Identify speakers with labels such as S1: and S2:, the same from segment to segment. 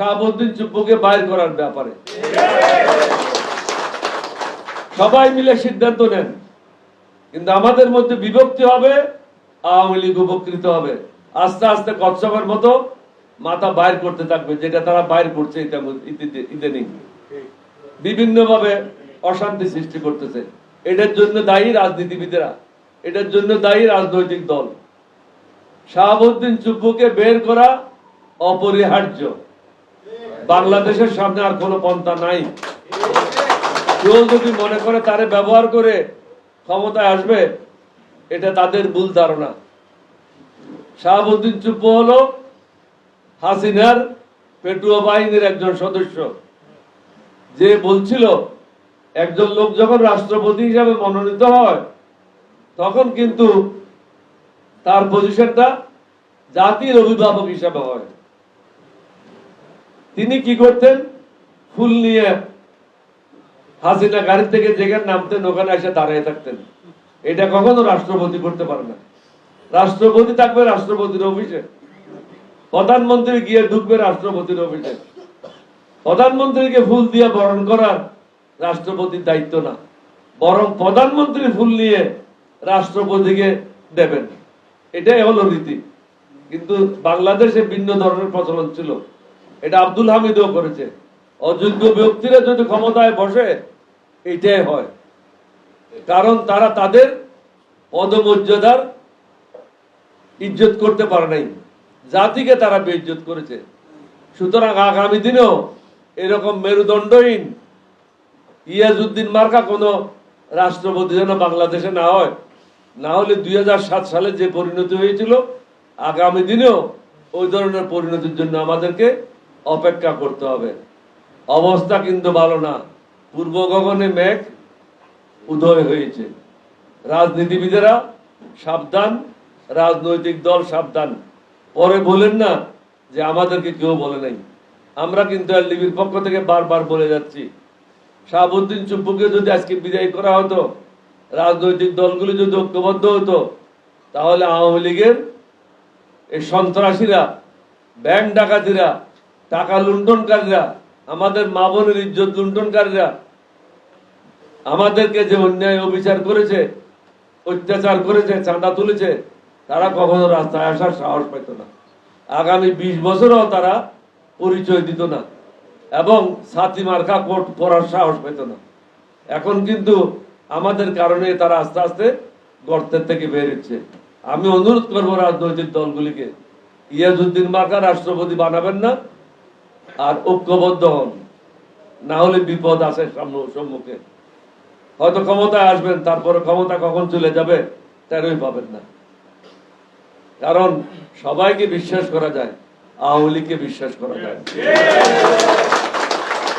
S1: শাহাবুদ্দিন চুপ্পুকে বাইর করার ব্যাপারে। সবাই মিলে সিদ্ধান্ত নেন। কিন্তু আমাদের মধ্যে বিভক্তি হবে, আওয়ামী লীগ উপকৃত হবে। আস্তে আস্তে কচ্ছপের মতো মাথা বাইর করতে থাকবে, যেটা তারা বাইর করছে ইদানিং। বিভিন্ন ভাবে অশান্তি সৃষ্টি করতেছে। এটার জন্য দায়ী রাজনীতিবিদেরা, এটার জন্য দায়ী রাজনৈতিক দল। শাহাবুদ্দিন চুপ্পুকে বের করা অপরিহার্য। বাংলাদেশের সামনে আর কোনো পন্থা নাই। কেউ যদি মনে করে তারে ব্যবহার করে ক্ষমতায় আসবে, এটা তাদের ভুল ধারণা। শাহাবুদ্দিন চুপ্পু হলো হাসিনার পেটুয়া বাহিনীর একজন সদস্য। যে বলছিল, একজন লোক যখন রাষ্ট্রপতি হিসাবে মনোনীত হয়, তখন কিন্তু তার পজিশনটা জাতির অভিভাবক হিসাবে হয়। তিনি কি করতেন? ফুল নিয়ে হাসিনা গাড়ি থেকে যেখানে নামতেন, ওখানে এসে দাঁড়িয়ে থাকতেন। এটা কখনো রাষ্ট্রপতি করতে পারে না। রাষ্ট্রপতি থাকবে রাষ্ট্রপতির অফিসে। প্রধানমন্ত্রী গিয়ে ঢুকবে রাষ্ট্রপতির অফিসে। প্রধানমন্ত্রীকে ফুল দিয়ে বরণ করার রাষ্ট্রপতির দায়িত্ব না। বরং প্রধানমন্ত্রী ফুল নিয়ে রাষ্ট্রপতিকে দেবেন। এটাই হলো রীতি। কিন্তু বাংলাদেশে ভিন্ন ধরনের প্রচলন ছিল। এটা আব্দুল হামিদও করেছে। অযোগ্য ব্যক্তিরা যদি ক্ষমতায় বসে, এটাই হয়। কারণ তারা তাদের পদমর্যাদার ইজ্জত করতে পারে নাই। জাতিকে তারা বেইজ্জত করেছে। সুতরাং আগামী দিনেও এরকম মেরুদণ্ডহীন ইয়াজউদ্দিন মার্কা কোনো রাষ্ট্রপতি যেন বাংলাদেশে না হয়, না হলে দুই হাজার সাত সালে যে পরিণতি হয়েছিল, আগামী দিনেও ওই ধরনের পরিণতির জন্য আমাদেরকে অপেক্ষা করতে হবে। অবস্থা কিন্তু ভালো না। পূর্ব গগনে মেঘ উদয় হয়েছে। রাজনীতিবিদেরা সাবধান, রাজনৈতিক দল সাবধান। পরে বলেন না যে আমাদেরকে কেউ বলে নাই। আমরা কিন্তু এলডিবির পক্ষ থেকে বারবার বলে যাচ্ছি। শাহাবুদ্দিন চুপ্পুকে যদি আজকে বিদায় করা হতো, রাজনৈতিক দলগুলি যদি ঐক্যবদ্ধ হতো, তাহলে আওয়ামী লীগের এই সন্ত্রাসীরা, ব্যাংক ডাকাতিরা টাকা লুণ্ঠনকারীরা আমাদের মা বোনের ইজ্জত লুণ্ঠনকারীরা আমাদেরকে যে অন্যায় অবিচার করেছে, অত্যাচার করেছে, চাঁদা তুলেছে, তারা কখনো রাস্তায় আসার সাহস পেত না। আগামী বিশ বছরও তারা পরিচয় দিত না এবং সাথী মার্কা কোট পরার সাহস পেত না। এখন কিন্তু আমাদের কারণে তারা আস্তে আস্তে গর্তের থেকে বেরোচ্ছে আমি অনুরোধ করব রাজনৈতিক দলগুলিকে ইয়াজুদ্দিন মার্কা রাষ্ট্রপতি বানাবেন না আর ঐক্যবদ্ধ হন। না হলে বিপদ আছে সম্মুখে। হয়তো ক্ষমতায় আসবেন, তারপরে ক্ষমতা কখন চলে যাবে তেরোই পাবেন না। কারণ সবাইকে বিশ্বাস করা যায়, আওয়ামী লীগকে বিশ্বাস করা যায়।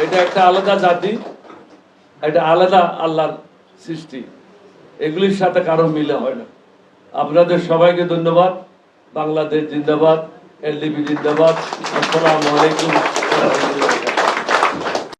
S1: এটা একটা আলাদা জাতি, এটা আলাদা আল্লাহর সৃষ্টি। এগুলির সাথে কারও মিলে হয় না। আপনাদের সবাইকে ধন্যবাদ। বাংলাদেশ জিন্দাবাদ এলডিপি জিন্দাবাদ। আসসালামু আলাইকুম। Thank you.